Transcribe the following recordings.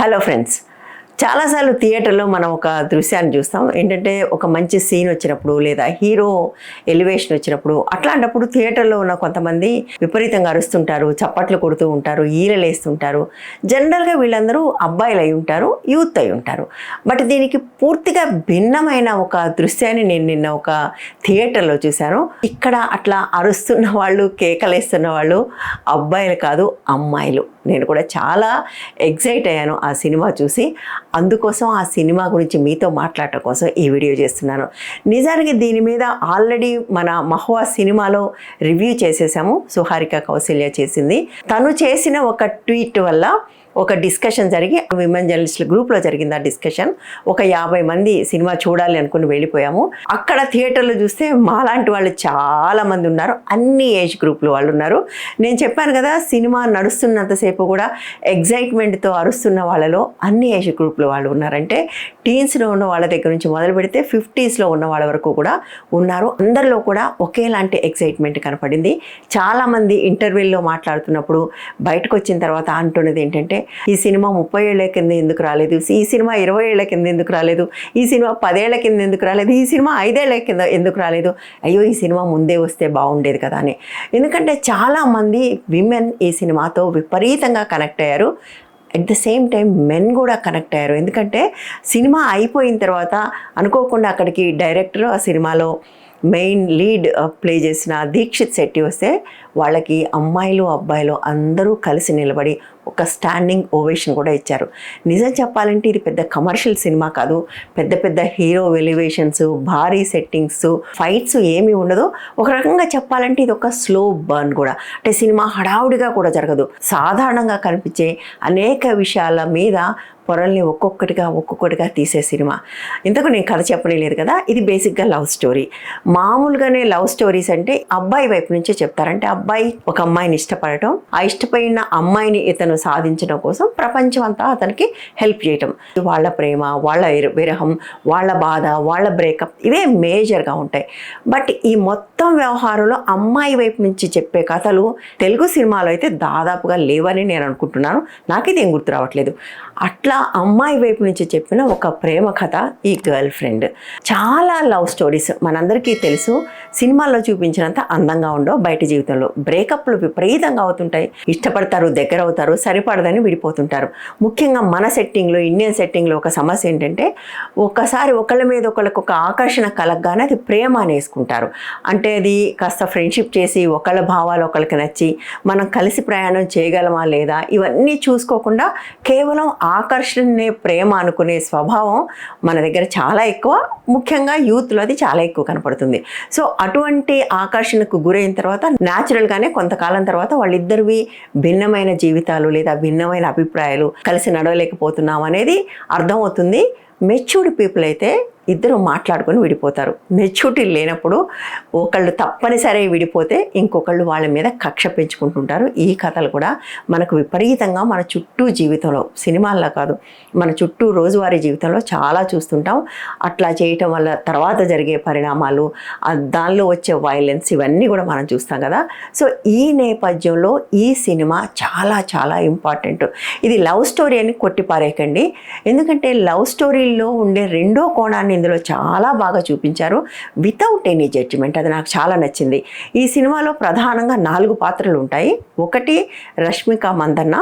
Hello friends. చాలాసార్లు థియేటర్లో మనం ఒక దృశ్యాన్ని చూస్తాం. ఏంటంటే ఒక మంచి సీన్ వచ్చినప్పుడు లేదా హీరో ఎలివేషన్ వచ్చినప్పుడు అట్లాంటప్పుడు థియేటర్లో ఉన్న కొంతమంది విపరీతంగా అరుస్తుంటారు చప్పట్లు కొడుతూ ఉంటారు ఈలలేస్తుంటారు జనరల్గా వీళ్ళందరూ అబ్బాయిలు అయి ఉంటారు యూత్ అయి ఉంటారు. బట్ దీనికి పూర్తిగా భిన్నమైన ఒక దృశ్యాన్ని నేను నిన్న ఒక థియేటర్లో చూశాను. ఇక్కడ అట్లా అరుస్తున్న వాళ్ళు కేకలేస్తున్న వాళ్ళు అబ్బాయిలు కాదు అమ్మాయిలు. నేను కూడా చాలా ఎగ్జైట్ అయ్యాను ఆ సినిమా చూసి. అందుకోసం ఆ సినిమా గురించి మీతో మాట్లాడటం కోసం ఈ వీడియో చేస్తున్నాను. నిజానికి దీని మీద ఆల్రెడీ మన మహువా సినిమాలో రివ్యూ చేసేసాము. సుహారిక కౌశల్య చేసింది. తను చేసిన ఒక ట్వీట్ వల్ల ఒక డిస్కషన్ జరిగి విమెన్ జర్నలిస్టుల గ్రూప్లో జరిగింది ఆ డిస్కషన్ ఒక యాభై మంది సినిమా చూడాలి అనుకుని వెళ్ళిపోయాము. అక్కడ థియేటర్లో చూస్తే మాలాంటి వాళ్ళు చాలామంది ఉన్నారు. అన్ని ఏజ్ గ్రూప్లు వాళ్ళు ఉన్నారు. నేను చెప్పాను కదా సినిమా నడుస్తున్నంతసేపు కూడా ఎగ్జైట్మెంట్తో అరుస్తున్న వాళ్ళలో అన్ని ఏజ్ గ్రూప్లు వాళ్ళు ఉన్నారంటే టీన్స్లో ఉన్న వాళ్ళ దగ్గర నుంచి మొదలు పెడితే ఫిఫ్టీస్లో ఉన్న వాళ్ళ వరకు కూడా ఉన్నారు. అందరిలో కూడా ఒకేలాంటి ఎగ్జైట్మెంట్ కనపడింది. చాలామంది ఇంటర్వ్యూల్లో మాట్లాడుతున్నప్పుడు బయటకు వచ్చిన తర్వాత అంటున్నది ఏంటంటే ఈ సినిమా ముప్పై ఏళ్ళ కింద ఎందుకు రాలేదు? ఈ సినిమా ఇరవై ఏళ్ళ కింద ఎందుకు రాలేదు? ఈ సినిమా పదేళ్ళ కింద ఎందుకు రాలేదు? ఈ సినిమా ఐదేళ్ళ కింద ఎందుకు రాలేదు? అయ్యో ఈ సినిమా ముందే వస్తే బాగుండేది కదా అని. ఎందుకంటే చాలామంది విమెన్ ఈ సినిమాతో విపరీతంగా కనెక్ట్ అయ్యారు. At the same time men కూడా కనెక్ట్ అయ్యారు. ఎందుకంటే సినిమా అయిపోయిన తర్వాత అనుకోకుండా అక్కడికి డైరెక్టర్ ఆ సినిమాలో మెయిన్ లీడ్ ప్లే చేసిన దీక్షిత్ శెట్టి వస్తే వాళ్ళకి అమ్మాయిలు అబ్బాయిలు అందరూ కలిసి నిలబడి ఒక స్టాండింగ్ ఓవేషన్ కూడా ఇచ్చారు. నిజం చెప్పాలంటే ఇది పెద్ద కమర్షియల్ సినిమా కాదు. పెద్ద పెద్ద హీరో ఎలివేషన్స్ భారీ సెట్టింగ్స్ ఫైట్స్ ఏమీ ఉండదు. ఒక రకంగా చెప్పాలంటే ఇది ఒక స్లో బర్న్ కూడా. అంటే సినిమా హడావుడిగా కూడా జరగదు. సాధారణంగా కనిపించే అనేక విషయాల మీద పొరల్ని ఒక్కొక్కటిగా ఒక్కొక్కటిగా తీసే సినిమా. ఇంతకు నేను కథ చెప్పనే లేదు కదా? ఇది బేసిక్గా లవ్ స్టోరీ మామూలుగానే లవ్ స్టోరీస్ అంటే అబ్బాయి వైపు నుంచే చెప్తారంటే అబ్బాయి ఒక అమ్మాయిని ఇష్టపడటం ఆ ఇష్టపడిన అమ్మాయిని ఇతను సాధించడం కోసం ప్రపంచం అంతా అతనికి హెల్ప్ చేయటం. వాళ్ళ ప్రేమ వాళ్ళ విర- విరహం వాళ్ళ బాధ వాళ్ళ బ్రేకప్ ఇవే మేజర్గా ఉంటాయి. బట్ ఈ మొత్తం వ్యవహారంలో అమ్మాయి వైపు నుంచి చెప్పే కథలు తెలుగు సినిమాలో అయితే దాదాపుగా లేవని నేను అనుకుంటున్నాను. నాకైతే ఏం గుర్తు రావట్లేదు. అట్లా అమ్మాయి వైపు నుంచి చెప్పిన ఒక ప్రేమ కథ ఈ గర్ల్ ఫ్రెండ్. చాలా లవ్ స్టోరీస్ మనందరికీ తెలుసు. సినిమాల్లో చూపించినంత అందంగా ఉండవు. బయట జీవితంలో బ్రేకప్లు విపరీతంగా అవుతుంటాయి. ఇష్టపడతారు దగ్గర అవుతారు సరిపడదని విడిపోతుంటారు. ముఖ్యంగా మన సెట్టింగ్లో ఇండియన్ సెట్టింగ్లో ఒక సమస్య ఏంటంటే ఒక్కసారి ఒకళ్ళ మీద ఒకళ్ళకి ఒక ఆకర్షణ కలగగానే అది ప్రేమ అనేసుకుంటారు. అంటే అది కాస్త ఫ్రెండ్షిప్ చేసి ఒకళ్ళ భావాలు ఒకళ్ళకి నచ్చి మనం కలిసి ప్రయాణం చేయగలమా లేదా ఇవన్నీ చూసుకోకుండా కేవలం ఆకర్షణనే ప్రేమ అనుకునే స్వభావం మన దగ్గర చాలా ఎక్కువ. ముఖ్యంగా యూత్లో అది చాలా ఎక్కువ కనపడుతుంది. సో అటువంటి ఆకర్షణకు గురైన తర్వాత న్యాచురల్గానే కొంతకాలం తర్వాత వాళ్ళిద్దరివి భిన్నమైన జీవితాలు లేదా భిన్నమైన అభిప్రాయాలు కలిసి నడవలేకపోతున్నాం అనేది అర్థమవుతుంది. మెచ్యూర్డ్ పీపుల్ అయితే ఇద్దరు మాట్లాడుకొని విడిపోతారు. మెచ్యూరిటీ లేనప్పుడు ఒకళ్ళు తప్పనిసరి విడిపోతే ఇంకొకళ్ళు వాళ్ళ మీద కక్ష పెంచుకుంటుంటారు. ఈ కథలు కూడా మనకు విపరీతంగా మన చుట్టూ జీవితంలో సినిమాల్లో కాదు మన చుట్టూ రోజువారీ జీవితంలో చాలా చూస్తుంటాం. అట్లా చేయటం వల్ల తర్వాత జరిగే పరిణామాలు దానిలో వచ్చే వైలెన్స్ ఇవన్నీ కూడా మనం చూస్తాం కదా. సో ఈ నేపథ్యంలో ఈ సినిమా చాలా చాలా ఇంపార్టెంట్ ఇది లవ్ స్టోరీ అని కొట్టిపారేకండి ఎందుకంటే లవ్ స్టోరీ ఫ్యామిలీలో ఉండే రెండో కోణాన్ని ఇందులో చాలా బాగా చూపించారు. వితౌట్ ఎనీ జడ్జిమెంట్ అది నాకు చాలా నచ్చింది. ఈ సినిమాలో ప్రధానంగా నాలుగు పాత్రలు ఉంటాయి. ఒకటి రష్మిక మందన్న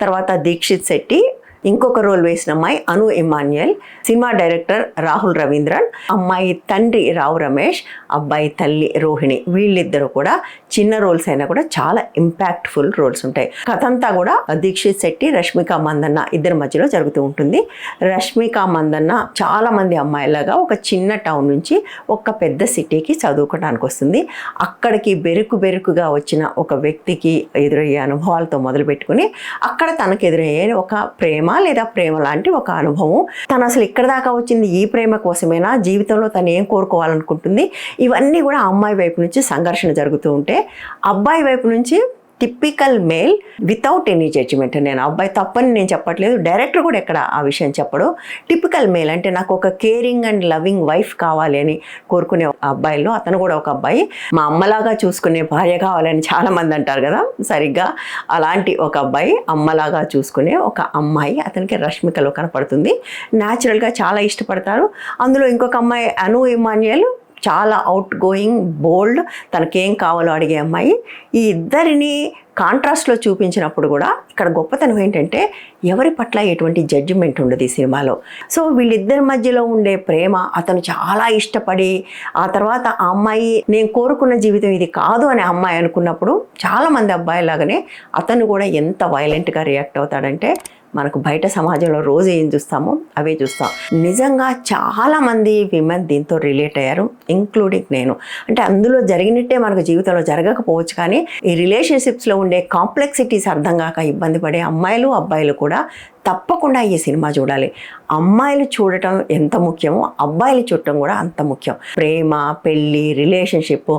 తర్వాత దీక్షిత్ శెట్టి ఇంకొక రోల్ వేసిన అమ్మాయి అను ఇమాన్యుయల్ సినిమా డైరెక్టర్ రాహుల్ రవీంద్రన్ అమ్మాయి తండ్రి రావు రమేష్ అబ్బాయి తల్లి రోహిణి వీళ్ళిద్దరూ కూడా చిన్న రోల్స్ అయినా కూడా చాలా ఇంపాక్ట్ఫుల్ రోల్స్ ఉంటాయి. కథ అంతా కూడా దీక్షిత్ శెట్టి రష్మిక మందన్న ఇద్దరి మధ్యలో జరుగుతూ ఉంటుంది. రష్మిక మందన్న చాలా మంది అమ్మాయిలాగా ఒక చిన్న టౌన్ నుంచి ఒక పెద్ద సిటీకి చదువుకోవడానికి వస్తుంది. అక్కడికి బెరుకు బెరుకుగా వచ్చిన ఒక వ్యక్తికి ఎదురయ్యే అనుభవాలతో మొదలు పెట్టుకుని అక్కడ తనకు ఎదురయ్యే ఒక ప్రేమ లేదా ప్రేమ లాంటి ఒక అనుభవం తను అసలు ఇక్కడ దాకా వచ్చింది ఈ ప్రేమ కోసమేనా? జీవితంలో తను ఏం కోరుకోవాలనుకుంటుంది? ఇవన్నీ కూడా అమ్మాయి వైపు నుంచి సంఘర్షణ జరుగుతూ ఉంటే అబ్బాయి వైపు నుంచి typical male without any judgement నేను ఆ అబ్బాయి తప్పని నేను చెప్పట్లేదు. డైరెక్టర్ కూడా ఎక్కడ ఆ విషయం చెప్పడు. టిపికల్ మేల్ అంటే నాకు ఒక కేరింగ్ అండ్ లవింగ్ వైఫ్ కావాలి అని కోరుకునే అబ్బాయిలో అతను కూడా ఒక అబ్బాయి. మా అమ్మలాగా చూసుకునే భార్య కావాలని చాలా మంది అంటారు కదా. సరిగ్గా అలాంటి ఒక అబ్బాయి అమ్మలాగా చూసుకునే ఒక అమ్మాయి అతనికి రష్మికలో కనపడుతుంది. న్యాచురల్గా చాలా ఇష్టపడతారు. అందులో ఇంకొక అమ్మాయి అను ఇమాన్యుయల్ చాలా అవుట్ గోయింగ్ బోల్డ్ తనకేం కావాలో అడిగే అమ్మాయి. ఈ ఇద్దరిని కాంట్రాస్ట్లో చూపించినప్పుడు కూడా ఇక్కడ గొప్పతనం ఏంటంటే ఎవరి పట్ల ఎటువంటి జడ్జిమెంట్ ఉండదు ఈ సినిమాలో. సో వీళ్ళిద్దరి మధ్యలో ఉండే ప్రేమ అతను చాలా ఇష్టపడి ఆ తర్వాత ఆ అమ్మాయి నేను కోరుకున్న జీవితం ఇది కాదు అనే అమ్మాయి అనుకున్నప్పుడు చాలామంది అబ్బాయిలాగానే అతను కూడా ఎంత వైలెంట్గా రియాక్ట్ అవుతాడంటే మనకు బయట సమాజంలో రోజు ఏం చూస్తామో అవే చూస్తాం. నిజంగా చాలామంది విమెన్ దీంతో రిలేట్ అయ్యారు ఇంక్లూడింగ్ నేను. అంటే అందులో జరిగినట్టే మనకు జీవితంలో జరగకపోవచ్చు కానీ ఈ రిలేషన్షిప్స్లో ఉండే కాంప్లెక్సిటీస్ అర్థం కాక ఇబ్బంది పడే అమ్మాయిలు అబ్బాయిలు కూడా తప్పకుండా ఈ సినిమా చూడాలి. అమ్మాయిలు చూడటం ఎంత ముఖ్యమో అబ్బాయిలు చూడటం కూడా అంత ముఖ్యం. ప్రేమ పెళ్ళి రిలేషన్షిప్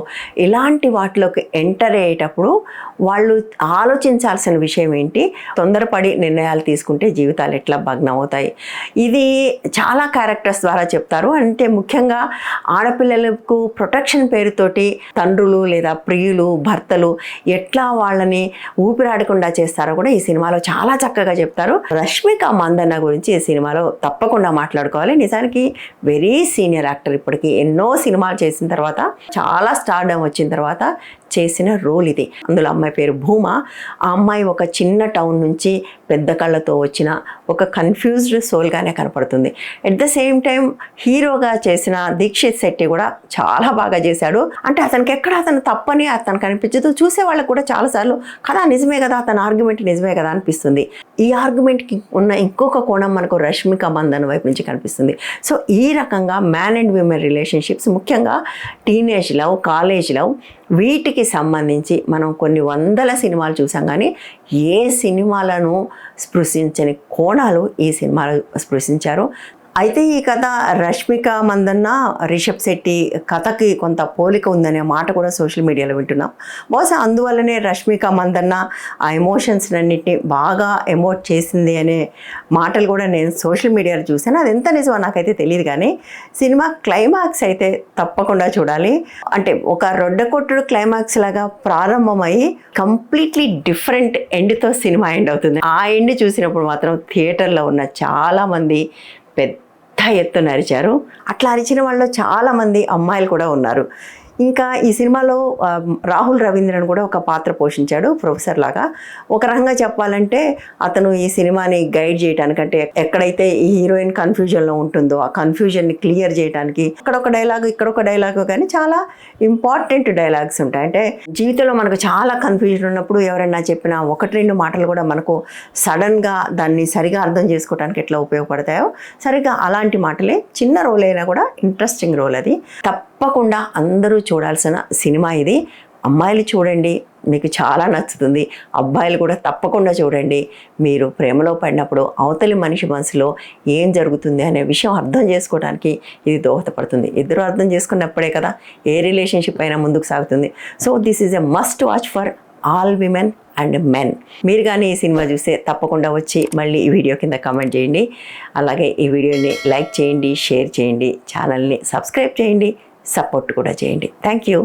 ఇలాంటి వాటిలోకి ఎంటర్ అయ్యేటప్పుడు వాళ్ళు ఆలోచించాల్సిన విషయం ఏంటి? తొందరపడి నిర్ణయాలు తీసుకుంటే జీవితాలు ఎట్లా భగ్నం అవుతాయి? ఇది చాలా క్యారెక్టర్స్ ద్వారా చెప్తారు. అంటే ముఖ్యంగా ఆడపిల్లలకు ప్రొటెక్షన్ పేరుతోటి తండ్రులు లేదా ప్రియులు భర్తలు ఎట్లా వాళ్ళని ఊపిరాడకుండా చేస్తారో కూడా ఈ సినిమాలో చాలా చక్కగా చెప్తారు. రష్ రష్మిక మందన్న గురించి ఈ సినిమాలో తప్పకుండా మాట్లాడుకోవాలి. నిజానికి వెరీ సీనియర్ యాక్టర్ ఇప్పటికీ ఎన్నో సినిమాలు చేసిన తర్వాత చాలా స్టార్డమ్ వచ్చిన తర్వాత చేసిన రోల్ ఇది. అందులో అమ్మాయి పేరు భూమ. ఆ అమ్మాయి ఒక చిన్న టౌన్ నుంచి పెద్ద కళ్ళతో వచ్చిన ఒక కన్ఫ్యూజ్డ్ సోల్గానే కనపడుతుంది. ఎట్ ద సేమ్ టైం హీరోగా చేసిన దీక్షిత్ శెట్టి కూడా చాలా బాగా చేశాడు. అంటే అతనికి ఎక్కడ అతను తప్పని అతనికి అనిపించదు. చూసే వాళ్ళకు కూడా చాలాసార్లు కదా నిజమే కదా అతని ఆర్గ్యుమెంట్ నిజమే కదా అనిపిస్తుంది. ఈ ఆర్గ్యుమెంట్కి ఉన్న ఇంకొక కోణం మనకు రష్మిక మందన్ వైపు నుంచి కనిపిస్తుంది. సో ఈ రకంగా మ్యాన్ అండ్ విమెన్ రిలేషన్షిప్స్ ముఖ్యంగా టీనేజ్ లవ్ కాలేజ్ లవ్ వీటికి సంబంధించి మనం కొన్ని వందల సినిమాలు చూసాం కానీ ఏ సినిమాలను స్పృశించని కోణాలు ఈ సినిమాలు స్పృశించారు? అయితే ఈ కథ రష్మిక మందన్న రిషబ్ శెట్టి కథకి కొంత పోలిక ఉందనే మాట కూడా సోషల్ మీడియాలో వింటున్నాం. బహుశా అందువల్లనే రష్మిక మందన్న ఆ ఎమోషన్స్ అన్నింటినీ బాగా ఎమోట్ చేసింది అనే మాటలు కూడా నేను సోషల్ మీడియాలో చూశాను. అది ఎంత నిజమో నాకైతే తెలియదు కానీ సినిమా క్లైమాక్స్ అయితే తప్పకుండా చూడాలి. అంటే ఒక రొడ్డ కొట్టుడు క్లైమాక్స్ లాగా ప్రారంభమై కంప్లీట్లీ డిఫరెంట్ ఎండ్తో సినిమా ఎండ్ అవుతుంది. ఆ ఎండ్ చూసినప్పుడు మాత్రం థియేటర్లో ఉన్న చాలామంది పెద్ద ఎత్తున అరిచారు. అట్లా అరిచిన వాళ్ళు చాలామంది అమ్మాయిలు కూడా ఉన్నారు. ఇంకా ఈ సినిమాలో రాహుల్ రవీంద్రన్ కూడా ఒక పాత్ర పోషించాడు ప్రొఫెసర్ లాగా. ఒక రకంగా చెప్పాలంటే అతను ఈ సినిమాని గైడ్ చేయడానికంటే ఎక్కడైతే ఈ హీరోయిన్ కన్ఫ్యూజన్లో ఉంటుందో ఆ కన్ఫ్యూజన్ని క్లియర్ చేయడానికి అక్కడ ఒక డైలాగ్ ఇక్కడ ఒక డైలాగ్ కానీ చాలా ఇంపార్టెంట్ డైలాగ్స్ ఉంటాయి. అంటే జీవితంలో మనకు చాలా కన్ఫ్యూజన్ ఉన్నప్పుడు ఎవరైనా చెప్పిన ఒకటి రెండు మాటలు కూడా మనకు సడన్గా దాన్ని సరిగా అర్థం చేసుకోవడానికి ఎట్లా ఉపయోగపడతాయో సరిగా అలాంటి మాటలే చిన్న రోల్ అయినా కూడా ఇంట్రెస్టింగ్ రోల్ అది తప్పకుండా అందరూ చూడాల్సిన సినిమా ఇది. అమ్మాయిలు చూడండి మీకు చాలా నచ్చుతుంది. అబ్బాయిలు కూడా తప్పకుండా చూడండి. మీరు ప్రేమలో పడినప్పుడు అవతలి మనిషి మనసులో ఏం జరుగుతుంది అనే విషయం అర్థం చేసుకోవడానికి ఇది దోహదపడుతుంది. ఇద్దరు అర్థం చేసుకున్నప్పుడే కదా ఏ రిలేషన్షిప్ అయినా ముందుకు సాగుతుంది. So this is a must watch for all women and men. మీరు కానీ ఈ సినిమా చూస్తే తప్పకుండా వచ్చి మళ్ళీ ఈ వీడియో కింద కామెంట్ చేయండి. అలాగే ఈ వీడియోని లైక్ చేయండి షేర్ చేయండి ఛానల్ని సబ్స్క్రైబ్ చేయండి. సపోర్ట్ కూడా చేయండి. Thank you.